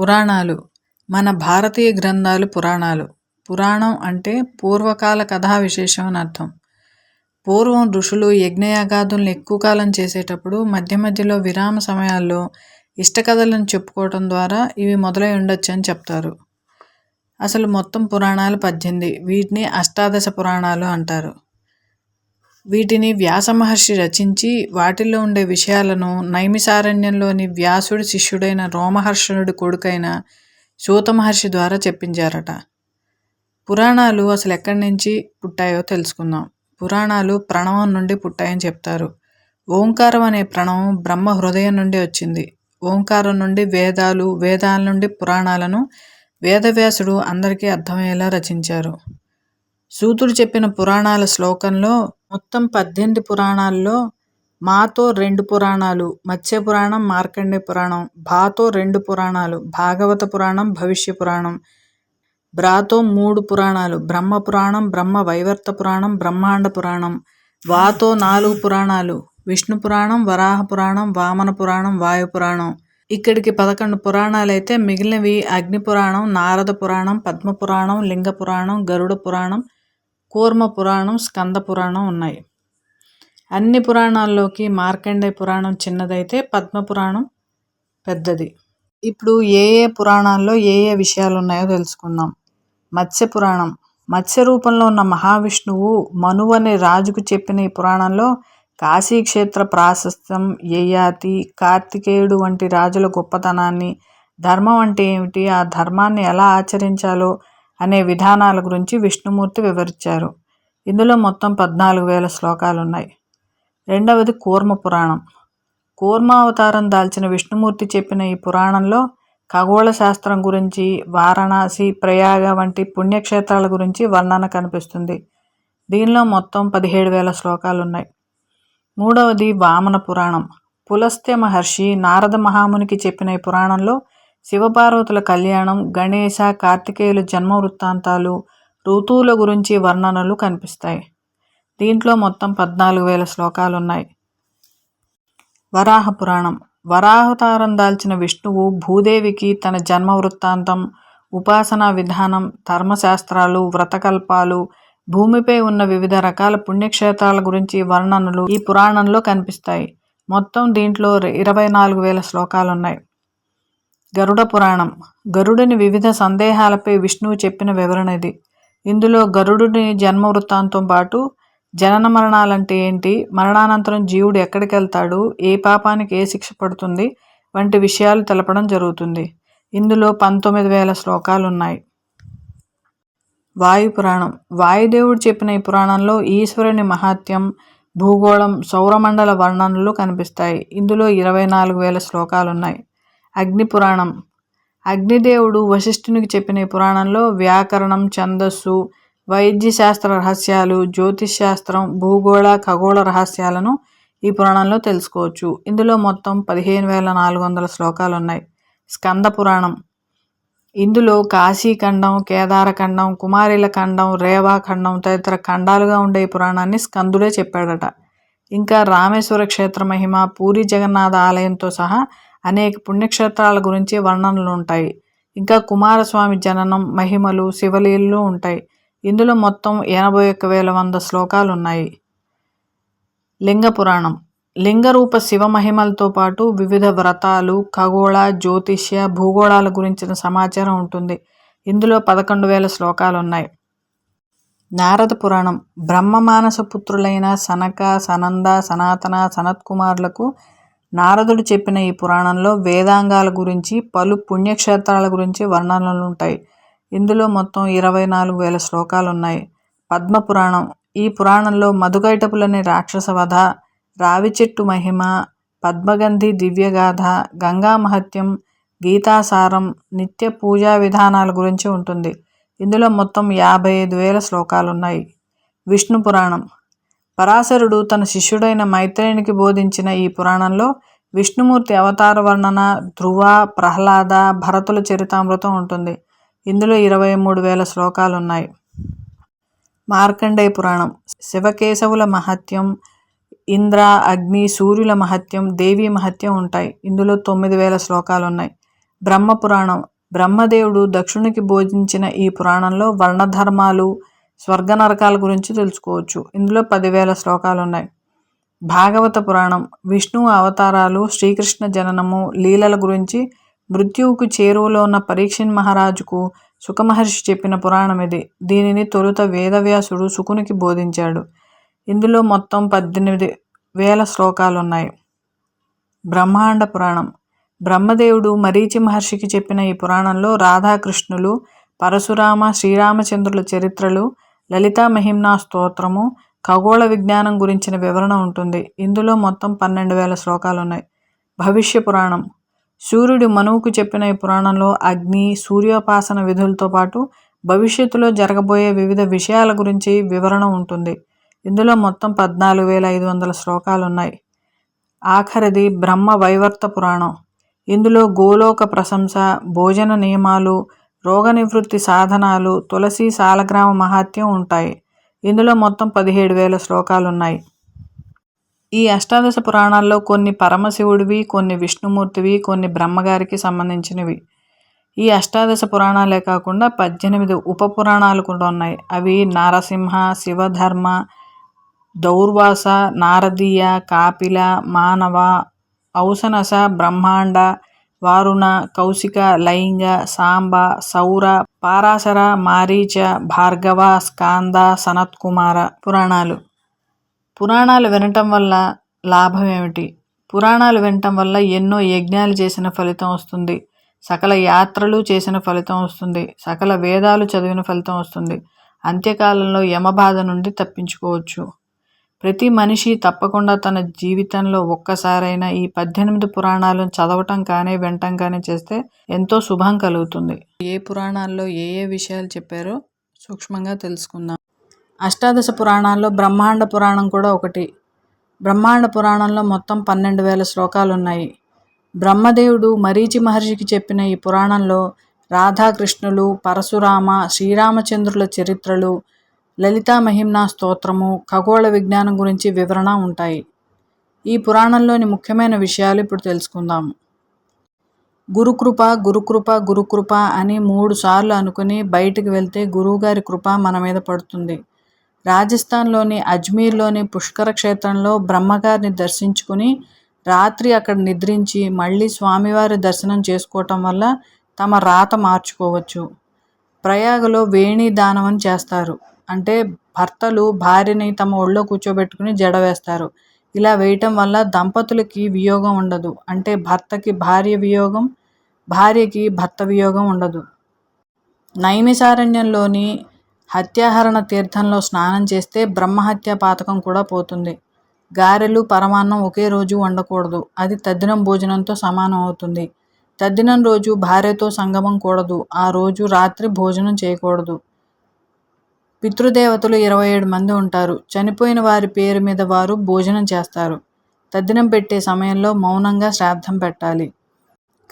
పురాణాలు. మన భారతీయ గ్రంథాలు పురాణాలు. పురాణం అంటే పూర్వకాల కథా విశేషం అని అర్థం. పూర్వం ఋషులు యజ్ఞయాగాదులను ఎక్కువ కాలం చేసేటప్పుడు మధ్య మధ్యలో విరామ సమయాల్లో ఇష్టకథలను చెప్పుకోవటం ద్వారా ఇవి మొదలై ఉండొచ్చు అని చెప్తారు. అసలు మొత్తం పురాణాలు పద్దెనిమిది. వీటిని అష్టాదశ పురాణాలు అంటారు. వీటిని వ్యాస మహర్షి రచించి వాటిల్లో ఉండే విషయాలను నైమిసారణ్యంలోని వ్యాసుడి శిష్యుడైన రోమహర్షణుడి కొడుకైన సూత మహర్షి ద్వారా చెప్పించారట. పురాణాలు అసలు ఎక్కడి నుంచి పుట్టాయో తెలుసుకుందాం. పురాణాలు ప్రణవం నుండి పుట్టాయని చెప్తారు. ఓంకారం అనే ప్రణవం బ్రహ్మ హృదయం నుండి వచ్చింది. ఓంకారం నుండి వేదాలు వేదాల నుండి పురాణాలను వేదవ్యాసుడు అందరికీ అర్థమయ్యేలా రచించారు. సూతుడు చెప్పిన పురాణాల శ్లోకంలో మొత్తం పద్దెనిమిది పురాణాల్లో మాతో రెండు పురాణాలు మత్స్య పురాణం మార్కండే పురాణం భాతో రెండు పురాణాలు భాగవత పురాణం భవిష్య పురాణం బ్రాతో మూడు పురాణాలు బ్రహ్మ పురాణం బ్రహ్మ వైవర్త పురాణం బ్రహ్మాండ పురాణం వాతో నాలుగు పురాణాలు విష్ణు పురాణం వరాహ పురాణం వామన పురాణం వాయు పురాణం. ఇక్కడికి పదకొండు పురాణాలు అయితే మిగిలినవి అగ్ని పురాణం నారద పురాణం పద్మ పురాణం లింగ పురాణం గరుడ పురాణం కూర్మ పురాణం స్కంద పురాణం ఉన్నాయి. అన్ని పురాణాల్లోకి మార్కండే పురాణం చిన్నదైతే పద్మ పురాణం పెద్దది. ఇప్పుడు ఏ ఏ పురాణాల్లో ఏ ఏ విషయాలు ఉన్నాయో తెలుసుకుందాం. మత్స్య పురాణం. మత్స్య రూపంలో ఉన్న మహావిష్ణువు మనువు అనే రాజుకు చెప్పిన ఈ పురాణంలో కాశీక్షేత్ర ప్రాశస్త్యం యయాతి కార్తికేయుడు వంటి రాజుల గొప్పతనాన్ని ధర్మం అంటే ఏమిటి ఆ ధర్మాన్ని ఎలా ఆచరించాలో అనే విధానాల గురించి విష్ణుమూర్తి వివరించారు. ఇందులో మొత్తం పద్నాలుగు వేల శ్లోకాలు ఉన్నాయి రెండవది కూర్మ పురాణం. కూర్మావతారం దాల్చిన విష్ణుమూర్తి చెప్పిన ఈ పురాణంలో ఖగోళ శాస్త్రం గురించి వారణాసి ప్రయాగ వంటి పుణ్యక్షేత్రాల గురించి వర్ణన కనిపిస్తుంది. దీనిలో మొత్తం పదిహేడు వేల శ్లోకాలు ఉన్నాయి మూడవది వామన పురాణం. పులస్త్య మహర్షి నారద మహామునికి చెప్పిన ఈ పురాణంలో శివపార్వతుల కళ్యాణం గణేశ కార్తికేయుల జన్మ వృత్తాంతాలు ఋతువుల గురించి వర్ణనలు కనిపిస్తాయి. దీంట్లో మొత్తం పద్నాలుగు వేల శ్లోకాలు ఉన్నాయి వరాహ పురాణం. వరాహతారం దాల్చిన విష్ణువు భూదేవికి తన జన్మ వృత్తాంతం ఉపాసనా విధానం ధర్మశాస్త్రాలు వ్రతకల్పాలు భూమిపై ఉన్న వివిధ రకాల పుణ్యక్షేత్రాల గురించి వర్ణనలు ఈ పురాణంలో కనిపిస్తాయి. మొత్తం దీంట్లో ఇరవై నాలుగు వేల శ్లోకాలు ఉన్నాయి గరుడ పురాణం. గరుడుని వివిధ సందేహాలపై విష్ణువు చెప్పిన వివరణ ఇది. ఇందులో గరుడుని జన్మ వృత్తాంతం పాటు జనన మరణాలంటే ఏంటి మరణానంతరం జీవుడు ఎక్కడికి వెళ్తాడు ఏ పాపానికి ఏ శిక్ష పడుతుంది వంటి విషయాలు తెలపడం జరుగుతుంది. ఇందులో పంతొమ్మిది వేల శ్లోకాలు ఉన్నాయి వాయు పురాణం. వాయుదేవుడు చెప్పిన ఈ పురాణంలో ఈశ్వరుని మహాత్యం భూగోళం సౌరమండల వర్ణనలు కనిపిస్తాయి. ఇందులో ఇరవై నాలుగు వేల శ్లోకాలు ఉన్నాయి అగ్ని పురాణం అగ్నిదేవుడు వశిష్ఠునికి చెప్పిన పురాణంలో వ్యాకరణం ఛందస్సు వైద్య శాస్త్ర రహస్యాలు జ్యోతిష్ శాస్త్రం భూగోళ ఖగోళ రహస్యాలను ఈ పురాణంలో తెలుసుకోవచ్చు. ఇందులో మొత్తం పదిహేను వేల నాలుగు వందల శ్లోకాలు ఉన్నాయి స్కంద పురాణం. ఇందులో కాశీఖండం కేదారఖండం కుమారిల ఖండం రేవాఖండం తదితర ఖండాలుగా ఉండే ఈ పురాణాన్ని స్కందుడే చెప్పాడట. ఇంకా రామేశ్వర క్షేత్ర మహిమ పూరి జగన్నాథ ఆలయంతో సహా అనేక పుణ్యక్షేత్రాల గురించి వర్ణనలు ఉంటాయి. ఇంకా కుమారస్వామి జననం మహిమలు శివలీలు ఉంటాయి. ఇందులో మొత్తం ఎనభై ఒక్క వేల వంద శ్లోకాలు ఉన్నాయి లింగ పురాణం. లింగరూప శివ మహిమలతో పాటు వివిధ వ్రతాలు ఖగోళ జ్యోతిష్య భూగోళాల గురించిన సమాచారం ఉంటుంది. ఇందులో పదకొండు వేల శ్లోకాలు ఉన్నాయి నారద పురాణం. బ్రహ్మ మానస పుత్రులైన సనక సనంద సనాతన సనత్కుమారులకు నారదుడు చెప్పిన ఈ పురాణంలో వేదాంగాల గురించి పలు పుణ్యక్షేత్రాల గురించి వర్ణనలు ఉంటాయి. ఇందులో మొత్తం ఇరవై నాలుగు వేల శ్లోకాలు ఉన్నాయి పద్మపురాణం ఈ పురాణంలో మధుకైటపులనే రాక్షస వధ రావి చెట్టు మహిమ పద్మగంధి దివ్యగాథ గంగా మహత్యం గీతాసారం నిత్య పూజా విధానాల గురించి ఉంటుంది. ఇందులో మొత్తం యాభై ఐదు వేల శ్లోకాలు ఉన్నాయి విష్ణు పురాణం. పరాశరుడు తన శిష్యుడైన మైత్రేయునికి బోధించిన ఈ పురాణంలో విష్ణుమూర్తి అవతార వర్ణన ధ్రువ ప్రహ్లాద భరతుల చరితామృతం ఉంటుంది. ఇందులో ఇరవై మూడు వేల శ్లోకాలు ఉన్నాయి మార్కండేయ పురాణం. శివకేశవుల మహత్యం ఇంద్ర అగ్ని సూర్యుల మహత్యం దేవి మహత్యం ఉంటాయి. ఇందులో తొమ్మిది వేల శ్లోకాలు ఉన్నాయి బ్రహ్మ పురాణం బ్రహ్మదేవుడు దక్షునికి బోధించిన ఈ పురాణంలో వర్ణధర్మాలు స్వర్గ నరకాల గురించి తెలుసుకోవచ్చు. ఇందులో పదివేల శ్లోకాలు ఉన్నాయి భాగవత పురాణం విష్ణువు అవతారాలు శ్రీకృష్ణ జననము లీలల గురించి మృత్యువుకు చేరువలో ఉన్న పరీక్షణ్ మహారాజుకు సుఖమహర్షి చెప్పిన పురాణం ఇది. దీనిని తొలుత వేదవ్యాసుడు సుకునికి బోధించాడు. ఇందులో మొత్తం పద్దెనిమిది వేల శ్లోకాలు ఉన్నాయి బ్రహ్మాండ పురాణం. బ్రహ్మదేవుడు మరీచి మహర్షికి చెప్పిన ఈ పురాణంలో రాధాకృష్ణులు పరశురామ శ్రీరామచంద్రుల చరిత్రలు లలితా మహిమ్నా స్తోత్రము ఖగోళ విజ్ఞానం గురించిన వివరణ ఉంటుంది. ఇందులో మొత్తం పన్నెండు వేల శ్లోకాలు ఉన్నాయి భవిష్య పురాణం. సూర్యుడు మనువుకు చెప్పిన ఈ పురాణంలో అగ్ని సూర్యోపాసన విధులతో పాటు భవిష్యత్తులో జరగబోయే వివిధ విషయాల గురించి వివరణ ఉంటుంది. ఇందులో మొత్తం పద్నాలుగు వేల ఐదు వందల శ్లోకాలు ఉన్నాయి ఆఖరిది బ్రహ్మ వైవర్త పురాణం. ఇందులో గోలోక ప్రశంస భోజన నియమాలు రోగ నివృత్తి సాధనాలు తులసి సాలగ్రామ మహాత్యం ఉంటాయి. ఇందులో మొత్తం పదిహేడు వేల శ్లోకాలు ఉన్నాయి ఈ అష్టాదశ పురాణాల్లో కొన్ని పరమశివుడివి కొన్ని విష్ణుమూర్తివి కొన్ని బ్రహ్మగారికి సంబంధించినవి. ఈ అష్టాదశ పురాణాలే కాకుండా పద్దెనిమిది ఉప పురాణాలు కూడా ఉన్నాయి. అవి నారసింహ శివధర్మ దౌర్వాస నారదీయ కాపిల మానవ ఔసనస బ్రహ్మాండ వారుణ కౌశిక లైంగ సాంబ సౌర పారాశర మారీచ భార్గవ స్కాంద సనత్కుమార పురాణాలు. పురాణాలు వినటం వల్ల లాభం ఏమిటి పురాణాలు వినటం వల్ల ఎన్నో యజ్ఞాలు చేసిన ఫలితం వస్తుంది. సకల యాత్రలు చేసిన ఫలితం వస్తుంది. సకల వేదాలు చదివిన ఫలితం వస్తుంది. అంత్యకాలంలో యమబాధ నుండి తప్పించుకోవచ్చు. ప్రతి మనిషి తప్పకుండా తన జీవితంలో ఒక్కసారైనా ఈ పద్దెనిమిది పురాణాలను చదవటం కానీ వినటం కానీ చేస్తే ఎంతో శుభం కలుగుతుంది. ఏ పురాణాల్లో ఏ ఏ విషయాలు చెప్పారో సూక్ష్మంగా తెలుసుకుందాం. అష్టాదశ పురాణాల్లో బ్రహ్మాండ పురాణం కూడా ఒకటి. బ్రహ్మాండ పురాణంలో మొత్తం పన్నెండు వేల శ్లోకాలు ఉన్నాయి బ్రహ్మదేవుడు మరీచి మహర్షికి చెప్పిన ఈ పురాణంలో రాధాకృష్ణులు పరశురామ శ్రీరామచంద్రుల చరిత్రలు లలితా మహిమ్నా స్తోత్రము ఖగోళ విజ్ఞానం గురించి వివరణ ఉంటాయి. ఈ పురాణంలోని ముఖ్యమైన విషయాలు ఇప్పుడు తెలుసుకుందాము గురుకృప గురుకృప గురుకృప అని మూడు సార్లు అనుకుని బయటికి వెళ్తే గురువుగారి కృప మన మీద పడుతుంది. రాజస్థాన్లోని అజ్మీర్లోని పుష్కర క్షేత్రంలో బ్రహ్మగారిని దర్శించుకుని రాత్రి అక్కడ నిద్రించి మళ్ళీ స్వామివారి దర్శనం చేసుకోవటం వల్ల తమ రాత మార్చుకోవచ్చు. ప్రయాగలో వేణి దానం అని చేస్తారు. అంటే భర్తలు భార్యని తమ ఒళ్ళో కూర్చోబెట్టుకుని జడ వేస్తారు. ఇలా వేయటం వల్ల దంపతులకి వియోగం ఉండదు. అంటే భర్తకి భార్య వియోగం భార్యకి భర్త వియోగం ఉండదు. నైమిసారణ్యంలోని హత్యాహరణ తీర్థంలో స్నానం చేస్తే బ్రహ్మహత్య పాతకం కూడా పోతుంది. గారెలు పరమాన్నం ఒకే రోజు వండకూడదు. అది తద్దినం భోజనంతో సమానం అవుతుంది. తద్దినం రోజు భార్యతో సంగమం కూడదు. ఆ రోజు రాత్రి భోజనం చేయకూడదు. పితృదేవతలు ఇరవై ఏడు మంది ఉంటారు. చనిపోయిన వారి పేరు మీద వారు భోజనం చేస్తారు. తద్దినం పెట్టే సమయంలో మౌనంగా శ్రాద్ధం పెట్టాలి.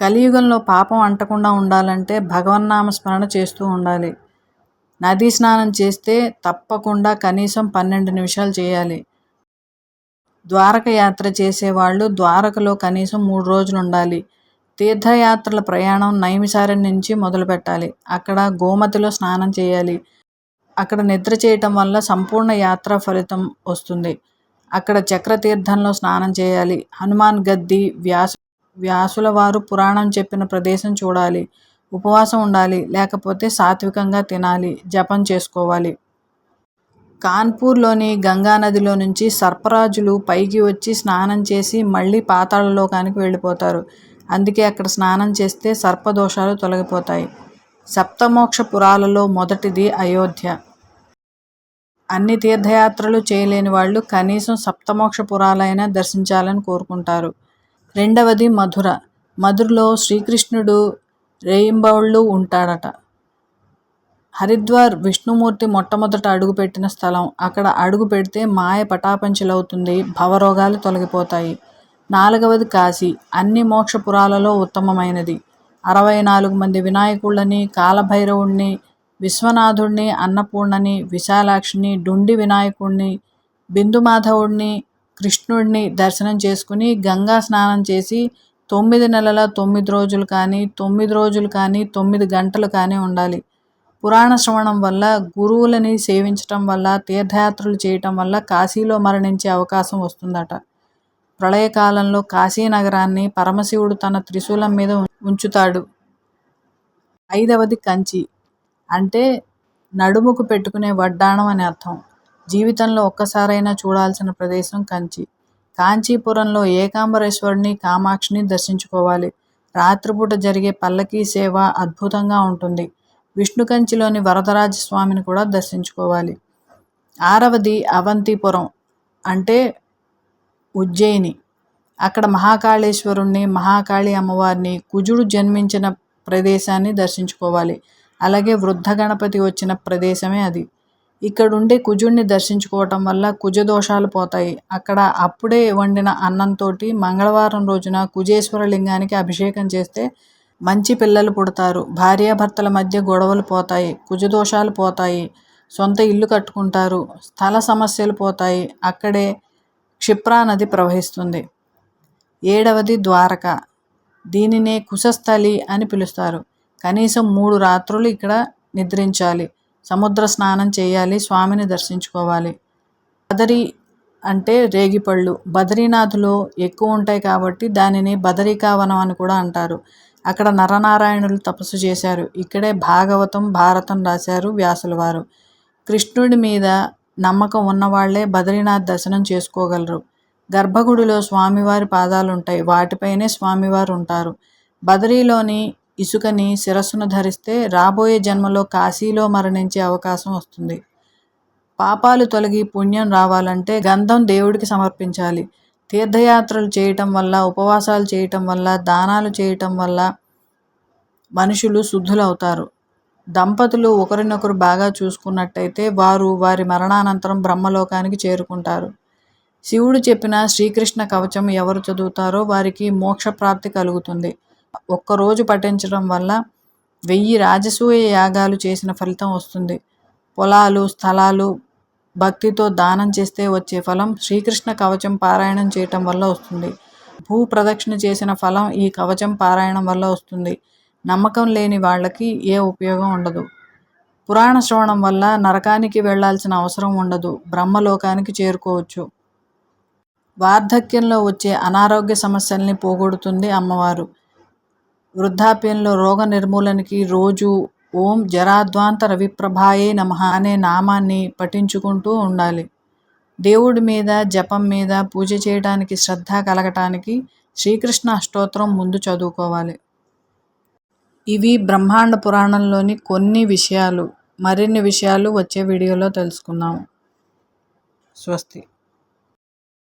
కలియుగంలో పాపం అంటకుండా ఉండాలంటే భగవన్నామ స్మరణ చేస్తూ ఉండాలి. నదీ స్నానం చేస్తే తప్పకుండా కనీసం పన్నెండు నిమిషాలు చేయాలి. ద్వారక యాత్ర చేసేవాళ్ళు ద్వారకలో కనీసం మూడు రోజులు ఉండాలి. తీర్థయాత్రల ప్రయాణం నైమిసారం నుంచి మొదలు పెట్టాలి అక్కడ గోమతిలో స్నానం చేయాలి. అక్కడ నిద్ర చేయటం వల్ల సంపూర్ణ యాత్ర ఫలితం వస్తుంది. అక్కడ చక్రతీర్థంలో స్నానం చేయాలి. హనుమాన్ గద్ది వ్యాస వ్యాసుల వారు పురాణం చెప్పిన ప్రదేశం చూడాలి. ఉపవాసం ఉండాలి. లేకపోతే సాత్వికంగా తినాలి. జపం చేసుకోవాలి. కాన్పూర్లోని గంగా నదిలో నుంచి సర్పరాజులు పైకి వచ్చి స్నానం చేసి మళ్ళీ పాతాళలోకానికి వెళ్ళిపోతారు. అందుకే అక్కడ స్నానం చేస్తే సర్పదోషాలు తొలగిపోతాయి. సప్తమోక్ష పురాలలో మొదటిది అయోధ్య. అన్ని తీర్థయాత్రలు చేయలేని వాళ్ళు కనీసం సప్తమోక్ష పురాలైనా దర్శించాలని కోరుకుంటారు. రెండవది మధుర. మధురలో శ్రీకృష్ణుడు రేయింబౌళ్ళు ఉంటాడట. హరిద్వార్ విష్ణుమూర్తి మొట్టమొదట అడుగుపెట్టిన స్థలం. అక్కడ అడుగు పెడితే మాయ పటాపంచలవుతుంది భవరోగాలు తొలగిపోతాయి. నాలుగవది కాశీ. అన్ని మోక్షపురాలలో ఉత్తమమైనది. అరవై నాలుగు మంది వినాయకుళ్ళని కాలభైరవుణ్ణి విశ్వనాథుడిని అన్నపూర్ణని విశాలాక్షిని డుండి వినాయకుడిని బిందుమాధవుడిని కృష్ణుడిని దర్శనం చేసుకుని గంగా స్నానం చేసి తొమ్మిది నెలల తొమ్మిది రోజులు కానీ తొమ్మిది రోజులు కానీ తొమ్మిది గంటలు కానీ ఉండాలి. పురాణ శ్రవణం వల్ల గురువులని సేవించటం వల్ల తీర్థయాత్రలు చేయటం వల్ల కాశీలో మరణించే అవకాశం వస్తుందట. ప్రళయకాలంలో కాశీ నగరాన్ని పరమశివుడు తన త్రిశూలం మీద ఉంచుతాడు. ఐదవది కంచి అంటే నడుముకు పెట్టుకునే వడ్డాణం అని అర్థం. జీవితంలో ఒక్కసారైనా చూడాల్సిన ప్రదేశం కంచి. కాంచీపురంలో ఏకాంబరేశ్వరుని కామాక్షిని దర్శించుకోవాలి. రాత్రిపూట జరిగే పల్లకీ సేవ అద్భుతంగా ఉంటుంది. విష్ణు కంచిలోని వరదరాజ స్వామిని కూడా దర్శించుకోవాలి. ఆరవది అవంతిపురం అంటే ఉజ్జయిని. అక్కడ మహాకాళేశ్వరుణ్ణి మహాకాళి అమ్మవారిని కుజుడు జన్మించిన ప్రదేశాన్ని దర్శించుకోవాలి. అలాగే వృద్ధ గణపతి వచ్చిన ప్రదేశమే అది. ఇక్కడ ఉండే కుజుడిని దర్శించుకోవటం వల్ల కుజ దోషాలు పోతాయి. అక్కడ అప్పుడే వండిన అన్నంతో మంగళవారం రోజున కుజేశ్వర లింగానికి అభిషేకం చేస్తే మంచి పిల్లలు పుడతారు. భార్యాభర్తల మధ్య గొడవలు పోతాయి కుజదోషాలు పోతాయి సొంత ఇల్లు కట్టుకుంటారు స్థల సమస్యలు పోతాయి. అక్కడే క్షిప్రా నది ప్రవహిస్తుంది. ఏడవది ద్వారక. దీనినే కుశస్థలి అని పిలుస్తారు. కనీసం మూడు రాత్రులు ఇక్కడ నిద్రించాలి. సముద్ర స్నానం చేయాలి స్వామిని దర్శించుకోవాలి. బదరి అంటే రేగిపళ్ళు. బద్రీనాథ్లో ఎక్కువ ఉంటాయి కాబట్టి దానిని బదరికావనం అని కూడా అంటారు. అక్కడ నరనారాయణులు తపస్సు చేశారు. ఇక్కడే భాగవతం భారతం రాశారు వ్యాసుల వారు. కృష్ణుడి మీద నమ్మకం ఉన్నవాళ్ళే బద్రీనాథ్ దర్శనం చేసుకోగలరు. గర్భగుడిలో స్వామివారి పాదాలు ఉంటాయి వాటిపైనే స్వామివారు ఉంటారు. బదరీలోని ఇసుకని శిరస్సును ధరిస్తే రాబోయే జన్మలో కాశీలో మరణించే అవకాశం వస్తుంది. పాపాలు తొలగి పుణ్యం రావాలంటే గంధం దేవుడికి సమర్పించాలి. తీర్థయాత్రలు చేయటం వల్ల ఉపవాసాలు చేయటం వల్ల దానాలు చేయటం వల్ల మనుషులు శుద్ధులవుతారు. దంపతులు ఒకరినొకరు బాగా చూసుకున్నట్టయితే వారు వారి మరణానంతరం బ్రహ్మలోకానికి చేరుకుంటారు. శివుడు చెప్పిన శ్రీకృష్ణ కవచం ఎవరు చదువుతారో వారికి మోక్షప్రాప్తి కలుగుతుంది. ఒక్కరోజు పఠించడం వల్ల వెయ్యి రాజసూయ యాగాలు చేసిన ఫలితం వస్తుంది. పొలాలు స్థలాలు భక్తితో దానం చేస్తే వచ్చే ఫలం శ్రీకృష్ణ కవచం పారాయణం చేయటం వల్ల వస్తుంది. భూ ప్రదక్షిణ చేసిన ఫలం ఈ కవచం పారాయణం వల్ల వస్తుంది. నమ్మకం లేని వాళ్ళకి ఏ ఉపయోగం ఉండదు. పురాణ శ్రవణం వల్ల నరకానికి వెళ్ళాల్సిన అవసరం ఉండదు. బ్రహ్మలోకానికి చేరుకోవచ్చు. వార్ధక్యంలో వచ్చే అనారోగ్య సమస్యల్ని పోగొడుతుంది అమ్మవారు. వృద్ధాప్యంలో రోగ నిర్మూలనకి రోజు ఓం జరాద్వాంత రవిప్రభాయే నమ అనే నామాన్ని పఠించుకుంటూ ఉండాలి. దేవుడి మీద జపం మీద పూజ చేయడానికి శ్రద్ధ కలగటానికి శ్రీకృష్ణ అష్టోత్తరం ముందు చదువుకోవాలి. ఇవి బ్రహ్మాండ పురాణంలోని కొన్ని విషయాలు. మరిన్ని విషయాలు వచ్చే వీడియోలో తెలుసుకుందాం. స్వస్తి.